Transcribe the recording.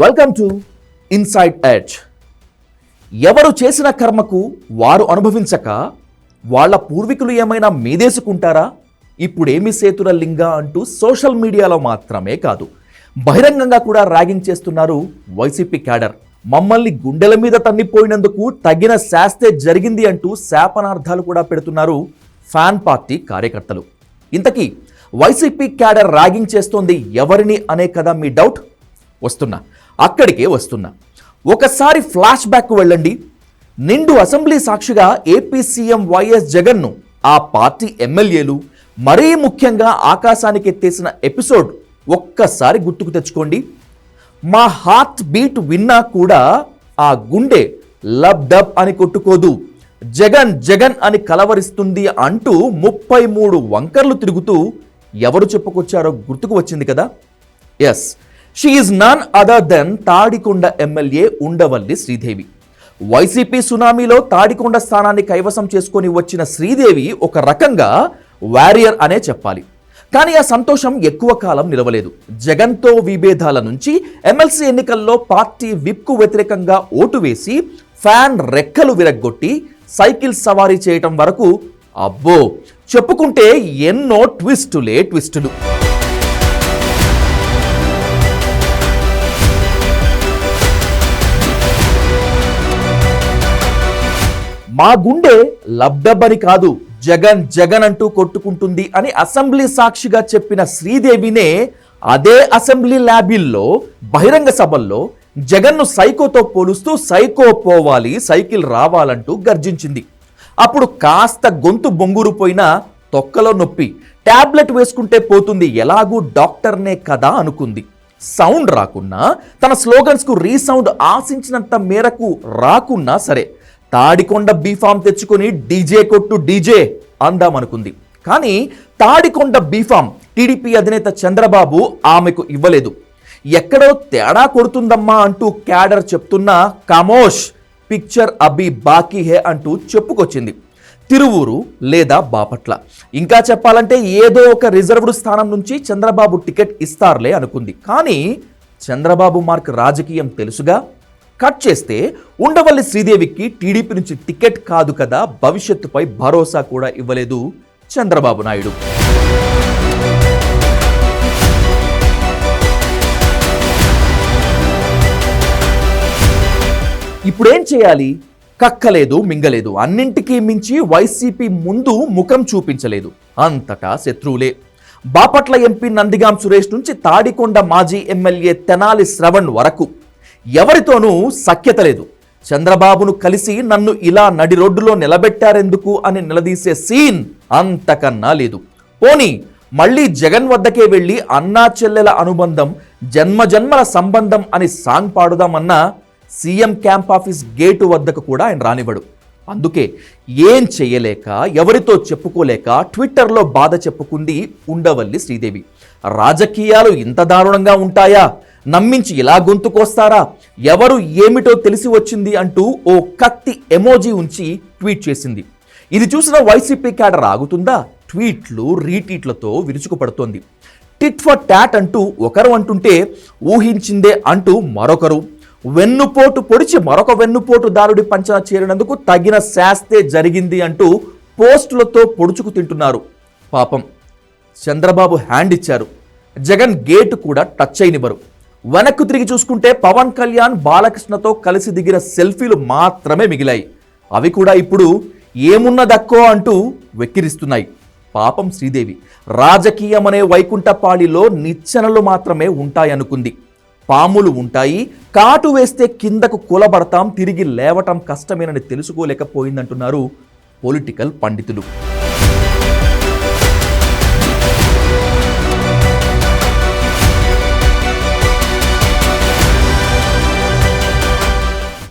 Welcome to inside edge ఎవరు చేసిన కర్మకు వారు అనుభవించక వాళ్ళ పూర్వీకులు ఏమైనా మీదేసుకుంటారా? ఇప్పుడేమి సేతుల లింగ అంటూ సోషల్ మీడియాలో మాత్రమే కాదు బహిరంగంగా కూడా ర్యాగింగ్ చేస్తున్నారు వైసీపీ క్యాడర్. మమ్మల్ని గుండెల మీద తన్నిపోయినందుకు తగిన శాస్తే జరిగింది అంటూ శాపనార్థాలు కూడా పెడుతున్నారు ఫ్యాన్ పార్టీ కార్యకర్తలు. ఇంతకీ వైసీపీ క్యాడర్ ర్యాగింగ్ చేస్తోంది ఎవరిని అనే కదా మీ డౌట్? వస్తున్నా. అక్కడికే వస్తున్నా. ఒకసారి ఫ్లాష్ బ్యాక్ వెళ్ళండి. నిండు అసెంబ్లీ సాక్షిగా ఏపీ సీఎం వైఎస్ జగన్ను ఆ పార్టీ ఎమ్మెల్యేలు మరీ ముఖ్యంగా ఆకాశానికి ఎత్తేసిన ఎపిసోడ్ ఒక్కసారి గుర్తుకు తెచ్చుకోండి. మా హార్ట్ బీట్ విన్నా కూడా ఆ గుండె లబ్ డబ్ అని కొట్టుకోదు. జగన్ జగన్ అని కలవరిస్తుంది అంటూ ముప్పై మూడు వంకర్లు తిరుగుతూ ఎవరు చెప్పుకొచ్చారో గుర్తుకు వచ్చింది కదా? Yes she none other than Tadikonda MLA Undavalli Sridevi YCP సునామీలో Tadikonda స్థానాన్ని కైవసం చేసుకొని వచ్చిన శ్రీదేవి ఒక రకంగా వారియర్ అనే చెప్పాలి. కానీ ఆ సంతోషం ఎక్కువ కాలం నిలవలేదు. జగన్తో విభేదాల నుంచి ఎమ్మెల్సీ ఎన్నికల్లో పార్టీ విప్కు వ్యతిరేకంగా ఓటు వేసి ఫ్యాన్ రెక్కలు విరగ్గొట్టి సైకిల్ సవారీ చేయటం వరకు అబ్బో! చెప్పుకుంటే ఎన్నో ట్విస్టులే ట్విస్టులు. మా గుండె లబ్డబ్బని కాదు జగన్ జగన్ అంటూ కొట్టుకుంటుంది అని అసెంబ్లీ సాక్షిగా చెప్పిన శ్రీదేవినే అదే అసెంబ్లీ ల్యాబిల్లో బహిరంగ సభల్లో జగన్ను సైకోతో పోలుస్తూ సైకో పోవాలి సైకిల్ రావాలంటూ గర్జించింది. అప్పుడు కాస్త గొంతు బొంగురు పోయినా తొక్కలో నొప్పి ట్యాబ్లెట్ వేసుకుంటే పోతుంది ఎలాగూ డాక్టర్నే కదా అనుకుంది. సౌండ్ రాకున్నా తన స్లోగన్స్కు రీసౌండ్ ఆశించినంత మేరకు రాకున్నా సరే తాడికొండ బీఫామ్ తెచ్చుకొని డీజే కొట్టు డీజే అందామనుకుంది. కానీ తాడికొండ బీఫామ్ టీడీపీ అధినేత చంద్రబాబు ఆమెకు ఇవ్వలేదు. ఎక్కడో తేడా కొడుతుందమ్మా అంటూ క్యాడర్ చెప్తున్న కమోష్ పిక్చర్ అబి బాకీ హే అంటూ చెప్పుకొచ్చింది. తిరువూరు లేదా బాపట్ల. ఇంకా చెప్పాలంటే ఏదో ఒక రిజర్వ్డ్ స్థానం నుంచి చంద్రబాబు టికెట్ ఇస్తారులే అనుకుంది. కానీ చంద్రబాబు మార్క్ రాజకీయం తెలుసుగా కట్ చేస్తే ఉండవల్లి శ్రీదేవికి టీడీపీ నుంచి టికెట్ కాదు కదా భవిష్యత్తుపై భరోసా కూడా ఇవ్వలేదు చంద్రబాబు నాయుడు. ఇప్పుడేం చేయాలి? కక్కలేదు మింగలేదు. అన్నింటికీ మించి వైసీపీ ముందు ముఖం చూపించలేదు. అంతటా శత్రువులే. బాపట్ల ఎంపీ నందిగాం సురేష్ నుంచి తాడికొండ మాజీ ఎమ్మెల్యే తెనాలి శ్రవణ్ వరకు. ఎవరితోనూ సఖ్యత లేదు. చంద్రబాబును కలిసి నన్ను ఇలా నడి రోడ్డులో నిలబెట్టారెందుకు అని నిలదీసే సీన్ అంతకన్నా లేదు. పోనీ మళ్ళీ జగన్ వద్దకే వెళ్ళి అన్నా చెల్లెల అనుబంధం జన్మజన్మల సంబంధం అని సాంగ్ పాడుదామన్నా సీఎం క్యాంప్ ఆఫీస్ గేటు వద్దకు కూడా ఆయన రానివ్వడు. అందుకే ఏం చేయలేక ఎవరితో చెప్పుకోలేక ట్విట్టర్లో బాధ చెప్పుకుంది ఉండవల్లి శ్రీదేవి. రాజకీయాలు ఇంత దారుణంగా ఉంటాయా? నమ్మించి ఇలా గొంతుకొస్తారా ఎవరు ఏమిటో తెలిసి వచ్చింది అంటూ ఓ కత్తి ఎమోజీ ఉంచి ట్వీట్ చేసింది. ఇది చూసిన వైసీపీ క్యాడర్ ఆగుతుందా? ట్వీట్లు రీట్వీట్లతో విరుచుకుపడుతోంది. టిట్ ఫర్ ట్యాట్ అంటూ ఒకరు అంటుంటే ఊహించిందే అంటూ మరొకరు. వెన్నుపోటు పొడిచి మరొక వెన్నుపోటు దారుడి పంచన చేరినందుకు తగిన శాస్తే జరిగింది అంటూ పోస్టులతో పొడుచుకు తింటున్నారు. పాపం. చంద్రబాబు హ్యాండ్ ఇచ్చారు. జగన్ గేటు కూడా టచ్ అయినివ్వరు. వెనక్కు తిరిగి చూసుకుంటే పవన్ కళ్యాణ్ బాలకృష్ణతో కలిసి దిగిన సెల్ఫీలు మాత్రమే మిగిలాయి. అవి కూడా ఇప్పుడు ఏమున్నదక్కో అంటూ వెక్కిరిస్తున్నాయి. పాపం శ్రీదేవి. రాజకీయం అనే వైకుంఠపాళిలో నిచ్చెనలు మాత్రమే ఉంటాయనుకుంది. పాములు ఉంటాయి కాటు వేస్తే కిందకు కూలబడతాం తిరిగి లేవటం కష్టమేనని తెలుసుకోలేకపోయిందంటున్నారు పొలిటికల్ పండితులు.